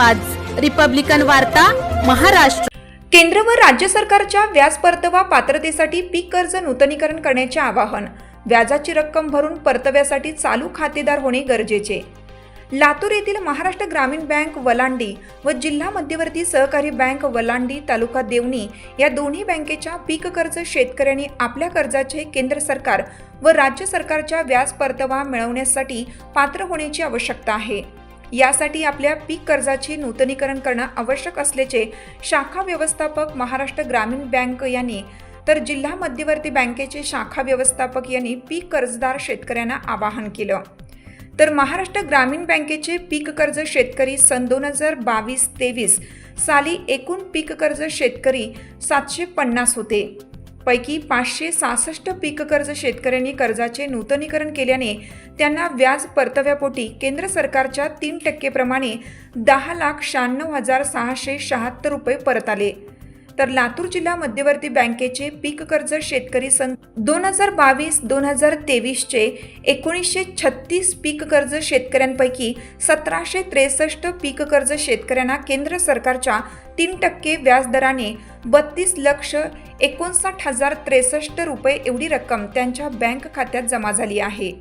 आवाज. रिपब्लिकन वार्ता महाराष्ट्र. केंद्र व राज्य सरकारच्या व्याज परतवा पात्रतेसाठी पीक कर्ज नूतनीकरण करण्याचे आवाहन. व्याजाची रक्कम भरून परतव्यासाठी चालू खातेदार होणे गरजेचे. लातूर येथील महाराष्ट्र ग्रामीण बँक वलांडी व जिल्हा मध्यवर्ती सहकारी बँक वलांडी तालुका देवणी या दोन्ही बँकेच्या पीक कर्ज शेतकऱ्यांनी आपल्या कर्जाचे केंद्र सरकार व राज्य सरकारच्या व्याज परतवा मिळवण्यासाठी पात्र होण्याची आवश्यकता आहे. यासाठी आपल्या पीक कर्जाचे नूतनीकरण करणं आवश्यक असल्याचे शाखा व्यवस्थापक महाराष्ट्र ग्रामीण बँक यांनी तर जिल्हा मध्यवर्ती बँकेचे शाखा व्यवस्थापक यांनी पीक कर्जदार शेतकऱ्यांना आवाहन केलं. तर महाराष्ट्र ग्रामीण बँकेचे पीक कर्ज शेतकरी सन दोन हजार बावीस तेवीस साली एकूण पीक कर्ज शेतकरी सातशे पन्नास होते. पैकी पाचशे सहासष्ट पीक कर्ज शेतकऱ्यांनी कर्जाचे नूतनीकरण केल्याने त्यांना व्याज परतव्यापोटी केंद्र सरकारच्या तीन टक्केप्रमाणे दहा लाख शहाण्णव हजार सहाशे शहात्तर रुपये परत आले. तर लातूर जिल्हा मध्यवर्ती बँकेचे पीक कर्ज शेतकरी सन दोन हजार बावीस दोन हजार तेवीसचे एकोणीसशे छत्तीस पीक कर्ज शेतकऱ्यांपैकी सतराशे त्रेसष्ट पीक कर्ज शेतकऱ्यांना केंद्र सरकारच्या तीन टक्के व्याजदराने बत्तीस लक्ष एकोणसाठ हजार त्रेसष्ट रुपये एवढी रक्कम त्यांच्या बँक खात्यात जमा झाली आहे.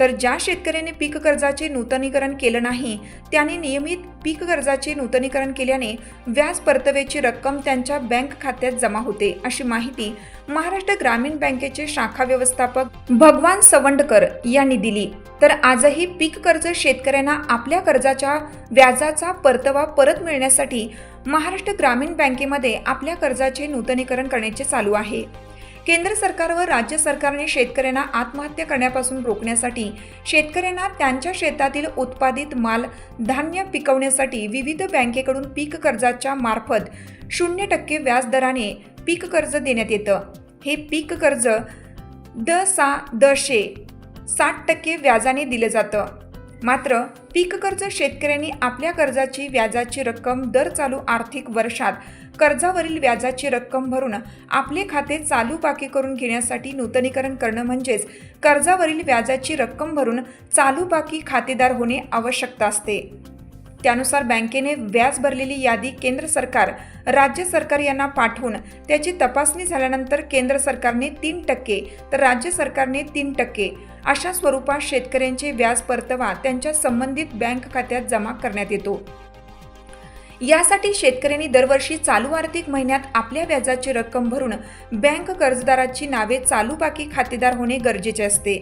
तर ज्या शेतकऱ्याने पीक कर्जाचे नूतनीकरण केलं नाही त्यांनी नियमित पीक कर्जाचे नूतनीकरण केल्याने व्याज परतव्याची रक्कम त्यांच्या बँक खात्यात जमा होते अशी माहिती महाराष्ट्र ग्रामीण बँकेचे शाखा व्यवस्थापक भगवान सवंडकर यांनी दिली. तर आजही पीक कर्ज शेतकऱ्यांना आपल्या कर्जाच्या व्याजाचा परतवा परत मिळण्यासाठी महाराष्ट्र ग्रामीण बँकेमध्ये आपल्या कर्जाचे नूतनीकरण करण्याचे चालू आहे. केंद्र सरकार व राज्य सरकारने शेतकऱ्यांना आत्महत्या करण्यापासून रोखण्यासाठी शेतकऱ्यांना त्यांच्या शेतातील उत्पादित माल धान्य पिकवण्यासाठी विविध बँकेकडून पीक कर्जाच्या मार्फत शून्य टक्के व्याजदराने पीक कर्ज देण्यात येतं. हे पीक कर्ज द सा दशे साठ टक्के व्याजाने दिलं जातं. मात्र पीक कर्ज शेतकऱ्यांनी आपल्या कर्जाची व्याजाची रक्कम दर चालू आर्थिक वर्षात कर्जावरील व्याजाची रक्कम भरून आपले खाते चालू बाकी करून घेण्यासाठी नूतनीकरण करणं म्हणजेच कर्जावरील व्याजाची रक्कम भरून चालू बाकी खातेदार होणे आवश्यकता असते. त्यानुसार बँकेने व्याज भरलेली यादी केंद्र सरकार राज्य सरकार यांना पाठवून त्याची तपासणी झाल्यानंतर केंद्र सरकारने तीन टक्के तर राज्य सरकारने तीन टक्के अशा स्वरूपात शेतकऱ्यांचे व्याज परतावा त्यांच्या संबंधित बँक खात्यात जमा करण्यात येतो. यासाठी शेतकऱ्यांनी दरवर्षी चालू आर्थिक महिन्यात आपल्या व्याजाची रक्कम भरून बँक कर्जदाराची नावे चालू बाकी खातेदार होणे गरजेचे असते.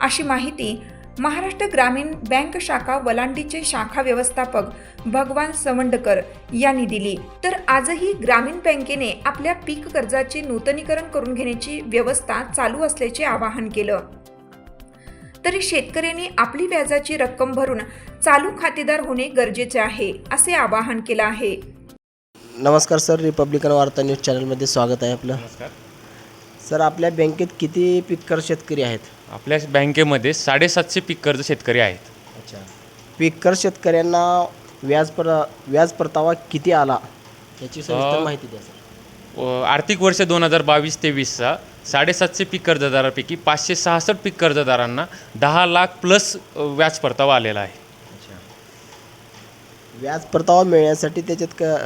अशी माहिती महाराष्ट्र ग्रामीण बँक शाखा वलांडीचे शाखा व्यवस्थापक भगवान सवंडकर यांनी दिली. तर आजही ग्रामीण बँकेने आपल्या पीक कर्जाचे नूतनीकरण करून घेण्याची व्यवस्था चालू असल्याचे आवाहन केलं. तरी शेतकऱ्यांनी आपली व्याजाची रक्कम भरून चालू खातेदार होणे गरजेचे आहे असे आवाहन केलं आहे. नमस्कार सर रिपब्लिकन वार्ता न्यूज चॅनलमध्ये स्वागत आहे आपलं. नमस्कार. सर आपल्या बँकेत किती पिककर शेतकरी आहेत? आपल्या बँकेमध्ये साडेसातशे पीक कर्ज शेतकरी आहेत. अच्छा. पिककर शेतकऱ्यांना व्याज पर व्याज परतावा किती आला? याची सविस्तर अ, माहिती द्या सर. आर्थिक वर्ष दोन हजार बावीस तेवीसचा साडेसातशे पीक कर्जदारापैकी पाचशे सहासष्ट पीक कर्जदारांना दहा लाख प्लस व्याज परतावा आलेला आहे. व्याज परतावा मिळण्यासाठी त्याच्यात का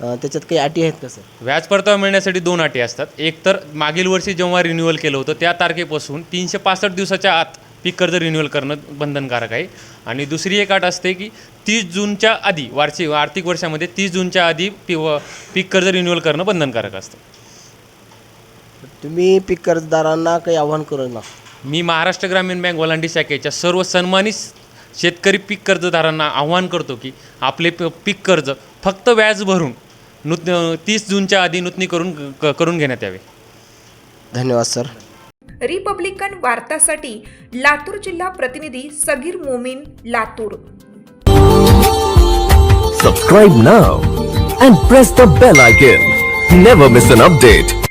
त्याच्यात काही अटी आहेत का सर? व्याज परतावा मिळण्यासाठी दोन अटी असतात. एक तर मागील वर्षी जेव्हा रिन्युअल केलं होतं त्या तारखेपासून तीनशे पासष्ट दिवसाच्या आत पीक कर्ज रिन्युअल करणं बंधनकारक आहे. आणि दुसरी एक अट असते की तीस जूनच्या आधी वार्षिक आर्थिक वर्षामध्ये तीस जूनच्या आधी पी व पीक कर्ज रिन्युअल करणं बंधनकारक असतं. तुम्ही पीक कर्जदारांना काही आव्हान करू ना मी महाराष्ट्र ग्रामीण बँक वलांडी शाखेच्या सर्व सन्मानित शेतकरी पीक कर्जदारांना आव्हान करतो की आपले प- पीक कर्ज फक्त व्याज भरून नूत तीस जूनच्या आधी नूतनी करून क- करून घेण्यात यावे. धन्यवाद सर. रिपब्लिकन वार्तासाठी लातूर जिल्हा प्रतिनिधी सगीर मोमिन लातूर. सबस्क्राईब ना and press the bell icon never miss an update